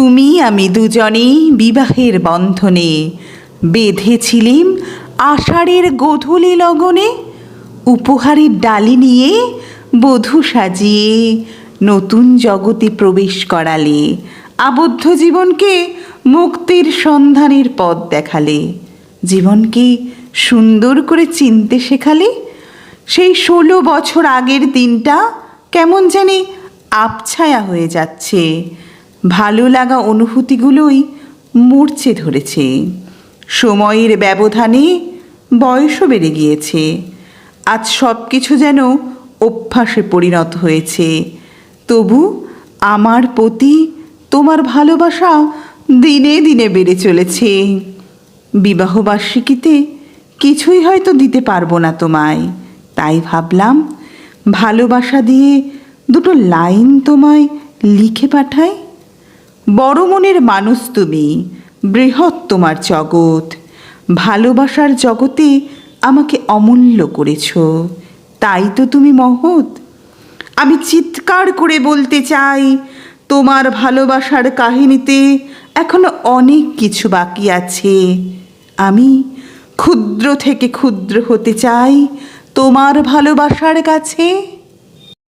তুমি আমি দুজনেই বিবাহের বন্ধনে। বেঁধেছিলিম আষাঢ়ের গধূলি লগনে, উপহারের ডালি নিয়ে বধূ সাজিয়ে নতুন জগতে প্রবেশ করালে, আবদ্ধ জীবনকে মুক্তির সন্ধানের পথ দেখালে, জীবনকে সুন্দর করে চিনতে শেখালে, সেই ষোলো বছর আগের দিনটা কেমন জানি আপছায়া হয়ে যাচ্ছে। ভালো লাগা অনুভূতিগুলোই মূর্ছে ধরেছে। সময়ের ব্যবধানে বয়সও বেড়ে গিয়েছে। আজ সব কিছু যেন অভ্যাসে পরিণত হয়েছে। তবু আমার প্রতি তোমার ভালোবাসা দিনে দিনে বেড়ে চলেছে। বিবাহবার্ষিকীতে কিছুই হয়তো দিতে পারব না তোমায়। তাই ভাবলাম, ভালোবাসা দিয়ে দুটো লাইন তোমায় লিখে পাঠাই। বড় মনের মানুষ তুমি বৃহৎ তোমার জগৎ। ভালোবাসার জগতে আমাকে অমূল্য করেছ, তাই তো তুমি মহৎ। আমি চিৎকার করে বলতে চাই, তোমার ভালোবাসার কাহিনীতে এখনও অনেক কিছু বাকি আছে। আমি ক্ষুদ্র থেকে ক্ষুদ্র হতে চাই, তোমার ভালোবাসার কাছে।